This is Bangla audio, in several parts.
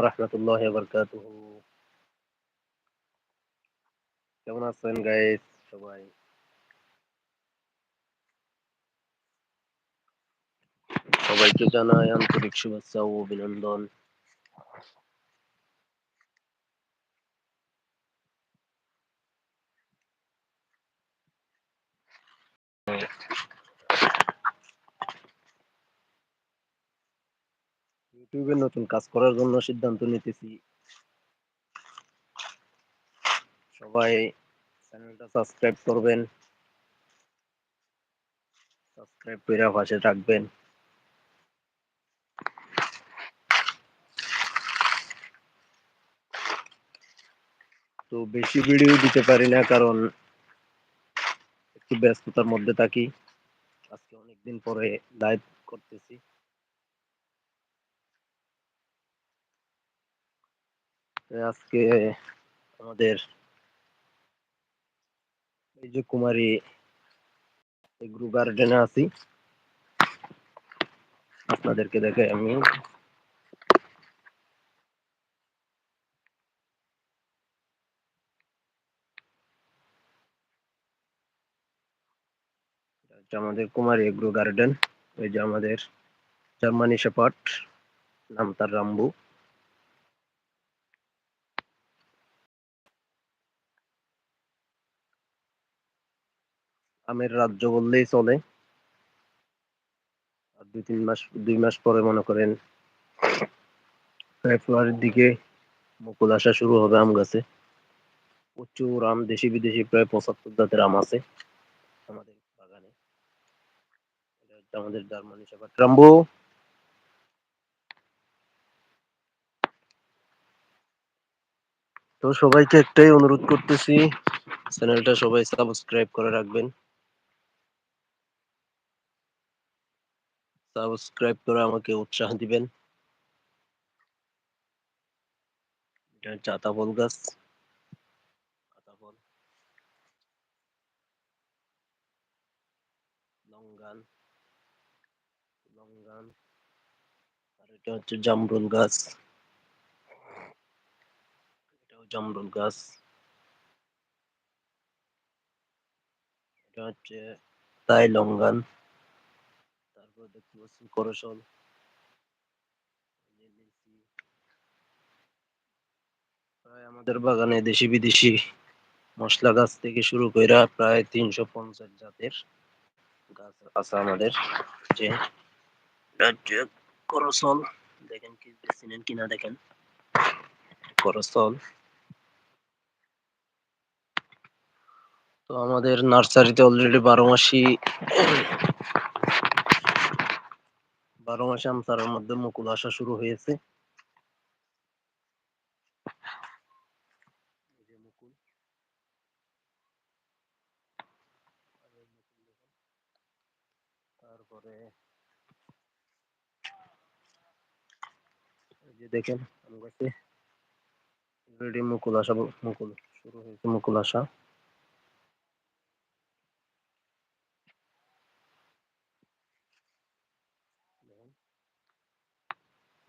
রহমতুল্লাহ বরকাত কেমন আছেন গাইস সবাই সবাইকে জানাই আন্তরিক শুভেচ্ছা ও অভিনন্দন ইউটিউবে নতুন কাজ করার জন্য সিদ্ধান্ত নিতেছি। সবাই চ্যানেলটা সাবস্ক্রাইব করবেন। সাবস্ক্রাইব করে পাশে থাকবেন। তো বেশি ভিডিও দিতে পারি না, কারণ একটু ব্যস্ততার মধ্যে থাকি। আজকে অনেকদিন পরে লাইভ করতেছি আজকে আমাদের এই যে কুমারী এগ্রু গার্ডেনে আছি। আপনাদেরকে দেখে আমি আমাদের কুমারী এগ্রো গার্ডেন এই যে আমাদের জার্মানি শেপার্ড নাম তার রাম্বু। আমের রাজ্য বললেই চলে। আর দুই, তিন মাস, দুই মাস পরে মনে করেন ফেব্রুয়ারির দিকে মুকুল আসা শুরু হবে আম গাছে। প্রচুর আম, দেশি বিদেশি প্রায় পঁচাত্তর জাতের আম আছে আমাদের বাগানে। আমাদের জার্মানি শেপার্ড রাম্বু তো সবাইকে একটাই অনুরোধ করতেছি, চ্যানেলটা সবাই সাবস্ক্রাইব করে রাখবেন। সাবস্ক্রাইব করে আমাকে উৎসাহ দিবেন। আতাবল গাছ। লঙ্গান। আর এটা হচ্ছে জামরুল গাছ। এটাও জামরুল গাছ। এটা হচ্ছে তাই লঙ্গান। দেখতে পাচ্ছি করসল প্রায় আমাদের বাগানে দেশি বিদেশি মশলা গাছ থেকে শুরু করে প্রায় তিনশো পঞ্চাশ জাতের গাছ আছে আমাদের যে করসল দেখেন কি চিনেন কিনা দেখেন। করসল তো আমাদের নার্সারিতে অলরেডি বারো মাসি বারো মাসে আম চারার মধ্যে মুকুল আসা শুরু হয়েছে। তারপরে যে দেখেন, আম গাছে অলরেডি মুকুল আসা, মুকুল শুরু হয়েছে, মুকুল আসা।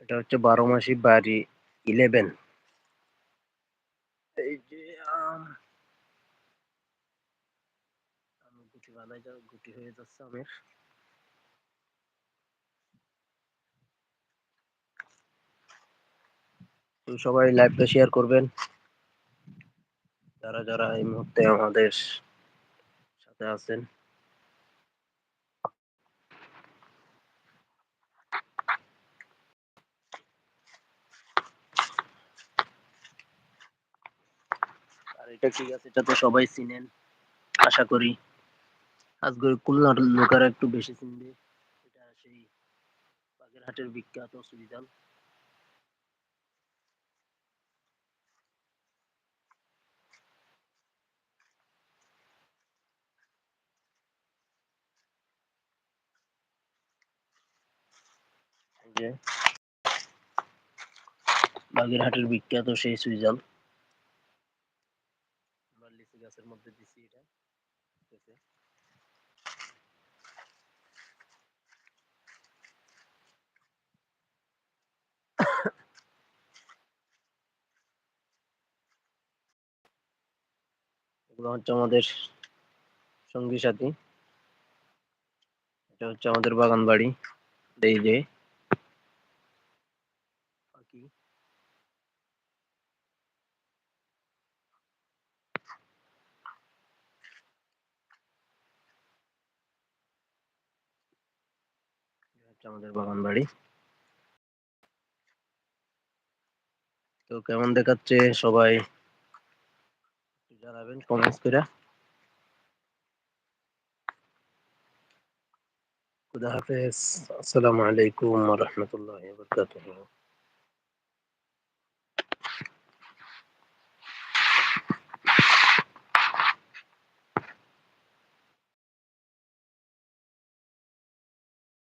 এটা হচ্ছে বারো মাসি বাড়ি ইলেভেন এই যে, আম গুটি বানাই গুটি হয়ে যাচ্ছে আমের। সবাই লাইভটা শেয়ার করবেন। যারা যারা এই মুহূর্তে আমাদের সাথে আছেন। আর এটা কি আছে, এটা তো সবাই চিনেন, আশা করি। আজকে খুলনার লোকেরা একটু বেশি চিনবে, এটা সেই বাগেরহাটের বিখ্যাত সুবিধান বাগেরহাটের বিখ্যাত সেই সুইজাল লিচু গাছের মধ্যে দিছি এটা। এগুলো হচ্ছে আমাদের সঙ্গী সাথী। এটা হচ্ছে আমাদের বাগান বাড়ি এই যে। আমাদের বাগান বাড়ি। তো কেমন দেখাচ্ছে সবাই জানাবেন কমেন্টস করে। খুদা হাফেজ। আসসালামু আলাইকুম ওয়া রাহমাতুল্লাহি ওয়া বারাকাতুহু।